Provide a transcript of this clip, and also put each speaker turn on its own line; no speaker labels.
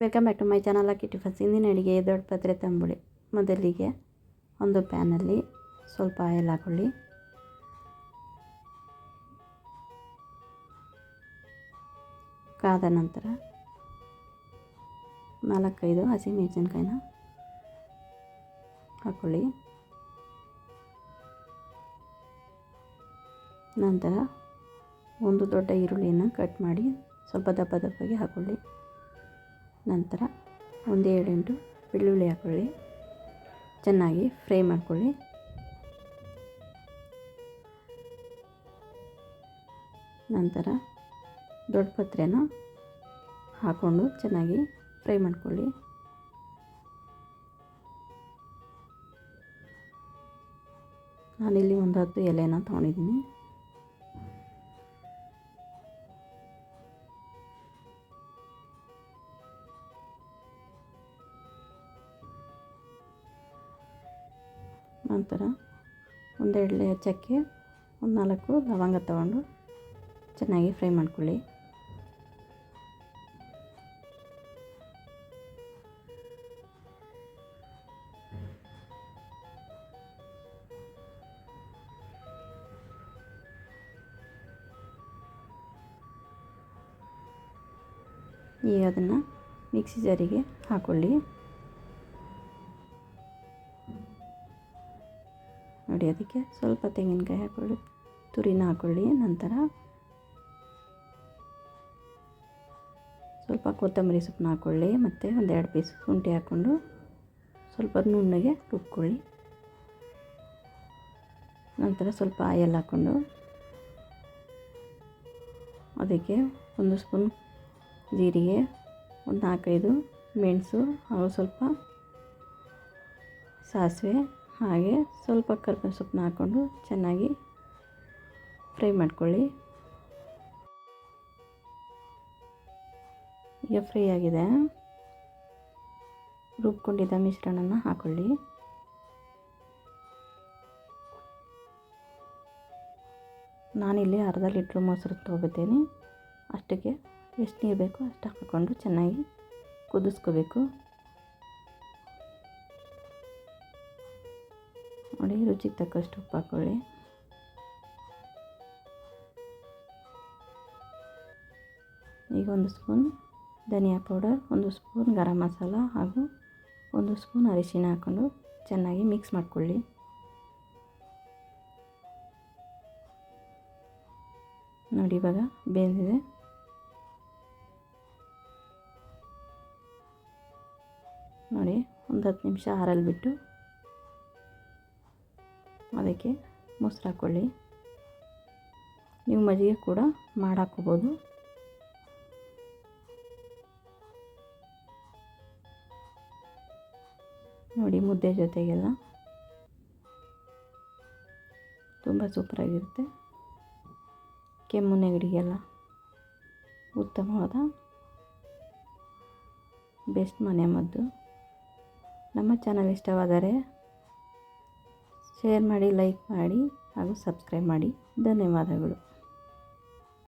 Welcome back to my channel hockey tiffins ಇಂದಿನ ಅಡುಗೆ ದೊಡ್ಡ ಪತ್ರೆ ತಂಬುಳಿ. ಮೊದಲಿಗೆ ಒಂದು ಪ್ಯಾನಲ್ಲಿ ಸ್ವಲ್ಪ ಆಯಿಲ್ ಹಾಕೊಳ್ಳಿ. ಕಾದ ನಂತರ ನಾಲ್ಕೈದು ಹಸಿ ಮೆಣಸಿನ್ಕಾಯಿನ ಹಾಕೊಳ್ಳಿ. ನಂತರ ಒಂದು ದೊಡ್ಡ ಈರುಳ್ಳಿಯನ್ನು ಕಟ್ ಮಾಡಿ ಸ್ವಲ್ಪ ದಪ್ಪ ದಪ್ಪಗೆ ಹಾಕ್ಕೊಳ್ಳಿ ನಂತರ ಒಂದು ಎರಡೆಂಟು ಬೆಳ್ಳುಳ್ಳಿ ಹಾಕ್ಕೊಳ್ಳಿ ಚೆನ್ನಾಗಿ ಫ್ರೈ ಮಾಡ್ಕೊಳ್ಳಿ. ನಂತರ ದೊಡ್ಡ ಪತ್ರೆನ ಹಾಕ್ಕೊಂಡು ಚೆನ್ನಾಗಿ ಫ್ರೈ ಮಾಡ್ಕೊಳ್ಳಿ. ನಾನಿಲ್ಲಿ ಒಂದು ಹತ್ತು ಎಲೆನ ತೊಗೊಂಡಿದ್ದೀನಿ. ನಂತರ ಒಂದೆರಡು ಚಕ್ಕೆ ಒಂದು ನಾಲ್ಕು ಲವಂಗ ತಗೊಂಡು ಚೆನ್ನಾಗಿ ಫ್ರೈ ಮಾಡ್ಕೊಳ್ಳಿ. ಈಗ ಅದನ್ನು ಮಿಕ್ಸಿ ಜಾರಿಗೆ ಹಾಕ್ಕೊಳ್ಳಿ ನೋಡಿ, ಅದಕ್ಕೆ ಸ್ವಲ್ಪ ತೆಂಗಿನಕಾಯಿ ಹಾಕ್ಕೊಳ್ಳಿ ತುರಿನ ಹಾಕ್ಕೊಳ್ಳಿ ನಂತರ ಸ್ವಲ್ಪ ಕೊತ್ತಂಬರಿ ಸೊಪ್ಪನ್ನ ಹಾಕ್ಕೊಳ್ಳಿ ಮತ್ತು ಒಂದೆರಡು ಪೀಸ್ ಶುಂಠಿ ಹಾಕ್ಕೊಂಡು ಸ್ವಲ್ಪ ನುಣ್ಣಗೆ ರುಬ್ಕೊಳ್ಳಿ. ನಂತರ ಸ್ವಲ್ಪ ಆಯಲ್ ಹಾಕ್ಕೊಂಡು ಅದಕ್ಕೆ ಒಂದು ಸ್ಪೂನ್ ಜೀರಿಗೆ, ಒಂದು ನಾಲ್ಕೈದು ಮೆಣಸು, ಹಾಗೂ ಸ್ವಲ್ಪ ಸಾಸಿವೆ ಹಾಗೆ ಸ್ವಲ್ಪ ಕರ್ಬೇವಿನ ಸೊಪ್ಪನ್ನ ಹಾಕ್ಕೊಂಡು ಚೆನ್ನಾಗಿ ಫ್ರೈ ಮಾಡ್ಕೊಳ್ಳಿ. ಈಗ ಫ್ರೈ ಆಗಿದೆ. ರುಬ್ಕೊಂಡಿದ್ದ ಮಿಶ್ರಣನ ಹಾಕ್ಕೊಳ್ಳಿ ನಾನಿಲ್ಲಿ ಅರ್ಧ ಲೀಟ್ರ್ ಮೊಸರು ತೊಗೋತೀನಿ ಅಷ್ಟಕ್ಕೆ ಎಷ್ಟು ನೀರು ಬೇಕೋ ಅಷ್ಟು ಹಾಕ್ಕೊಂಡು ಚೆನ್ನಾಗಿ ಕುದಿಸ್ಕೋಬೇಕು. ನೋಡಿ, ರುಚಿಗೆ ತಕ್ಕಷ್ಟು ಉಪ್ಪು ಹಾಕ್ಕೊಳ್ಳಿ ಈಗ ಒಂದು ಸ್ಪೂನ್ ಧನಿಯಾ ಪೌಡರ್, ಒಂದು ಸ್ಪೂನ್ ಗರಂ ಮಸಾಲ ಹಾಗೂ ಒಂದು ಸ್ಪೂನ್ ಅರಿಶಿನ ಹಾಕ್ಕೊಂಡು ಚೆನ್ನಾಗಿ ಮಿಕ್ಸ್ ಮಾಡ್ಕೊಳ್ಳಿ. ನೋಡಿ, ಇವಾಗ ಬೇಂದಿದೆ. ನೋಡಿ, ಒಂದು ಹತ್ತು ನಿಮಿಷ ಆರಲ್ಲಿ ಬಿಟ್ಟು ಅದಕ್ಕೆ ಮೊಸರು ಹಾಕ್ಕೊಳ್ಳಿ ನೀವು ಮಜ್ಜಿಗೆ ಕೂಡ ಮಾಡಾಕೋಬೋದು ನೋಡಿ ಮುದ್ದೆ ಜೊತೆಗೆಲ್ಲ. ತುಂಬ ಸೂಪರಾಗಿರುತ್ತೆ ಕೆಮ್ಮು ನೆಗಡಿಗೆಲ್ಲ ಉತ್ತಮವಾದ ಬೆಸ್ಟ್ ಮನೆ ಮದ್ದು ನಮ್ಮ ಚಾನಲ್ ಇಷ್ಟವಾದರೆ ಶೇರ್ ಮಾಡಿ ಲೈಕ್ ಮಾಡಿ ಹಾಗೂ ಸಬ್ಸ್ಕ್ರೈಬ್ ಮಾಡಿ. ಧನ್ಯವಾದಗಳು.